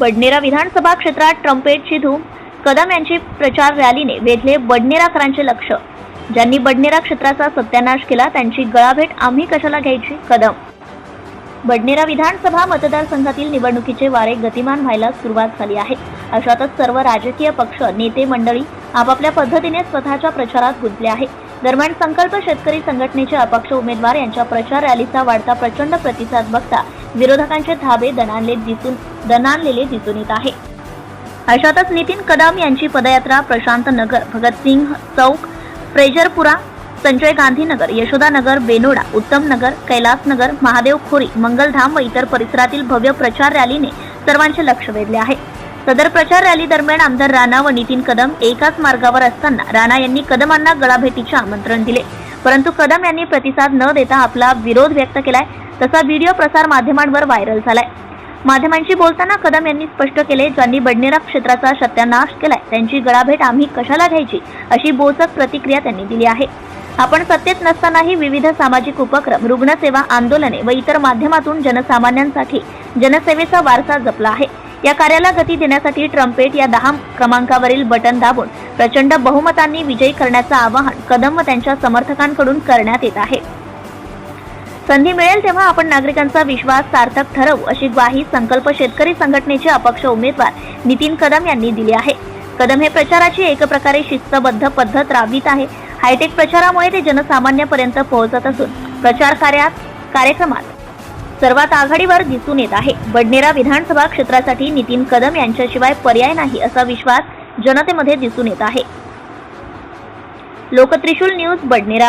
बडनेरा विधानसभा क्षेत्रात ट्रम्पेटची धूम कदम यांची प्रचार रॅलीने वेधले बडनेराकरांचे लक्ष. ज्यांनी बडनेरा क्षेत्राचा सत्यानाश केला त्यांची गळाभेट आम्ही कशाला घ्यायची? कदम. बडनेरा विधानसभा मतदारसंघातील निवडणुकीचे वारे गतिमान व्हायला सुरुवात झाली आहे. अशातच सर्व राजकीय पक्ष नेते मंडळी आपापल्या पद्धतीने स्वतःच्या प्रचारात गुंतले आहे. दरम्यान संकल्प शेतकरी संघटनेचे अपक्ष उमेदवार यांच्या प्रचार रॅलीचा वाढता प्रचंड प्रतिसाद बघता विरोधकांचे धाबे दणाणले दिसून दणाणलेले दिसून येत आहे. अशातच नितीन कदम यांची पदयात्रा प्रशांत नगर भगतसिंग चौक फ्रेजरपुरा संजय गांधी नगर यशोदा नगर बेनोडा उत्तम नगर कैलास नगर महादेव खोरी मंगलधाम व इतर परिसरातील भव्य प्रचार रॅलीने सर्वांचे लक्ष वेधले आहे. सदर प्रचार रॅली दरम्यान आमदार राणा व नितीन कदम एकाच मार्गावर असताना राणा यांनी कदमांना गळाभेटीचे आमंत्रण दिले. परंतु कदम यांनी प्रतिसाद न देता आपला विरोध व्यक्त केलाय. तसा व्हिडिओ प्रसार माध्यमांवर व्हायरल झालाय. माध्यमांशी बोलताना कदम यांनी स्पष्ट केले ज्यांनी बडनेरा क्षेत्राचा सत्यानाश केलाय त्यांची गळाभेट आम्ही कशाला घ्यायची अशी बोचक प्रतिक्रिया त्यांनी दिली आहे. आपण सत्तेत नसतानाही विविध सामाजिक उपक्रम रुग्णसेवा आंदोलने व इतर माध्यमातून जनसामान्यांसाठी जनसेवेचा वारसा जपला आहे. या कार्याला गती देण्यासाठी ट्रम्पेट या दहा क्रमांकावरील बटन दाबून प्रचंड बहुमतांनी विजयी करण्याचं आवाहन कदम व त्यांच्या समर्थकांकडून करण्यात येत आहे. संधी मिळेल तेव्हा आपण नागरिकांचा विश्वास सार्थक ठरवू अशी ग्वाही संकल्प शेतकरी संघटनेचे अपक्ष उमेदवार नितीन कदम यांनी दिली आहे. कदम हे प्रचाराची एक प्रकारे शिस्तबद्ध पद्धत राबवित आहे. हायटेक प्रचारामुळे ते जनसामान्यापर्यंत पोहोचत असून प्रचार कार्यात कार्यक्रमात सर्वात आघाडीवर दिसून येत आहे. बडनेरा विधानसभा क्षेत्रासाठी नितीन कदम यांच्याशिवाय पर्याय नाही असा विश्वास जनतेमध्ये दिसून येत आहे. Loktrishul news Badnera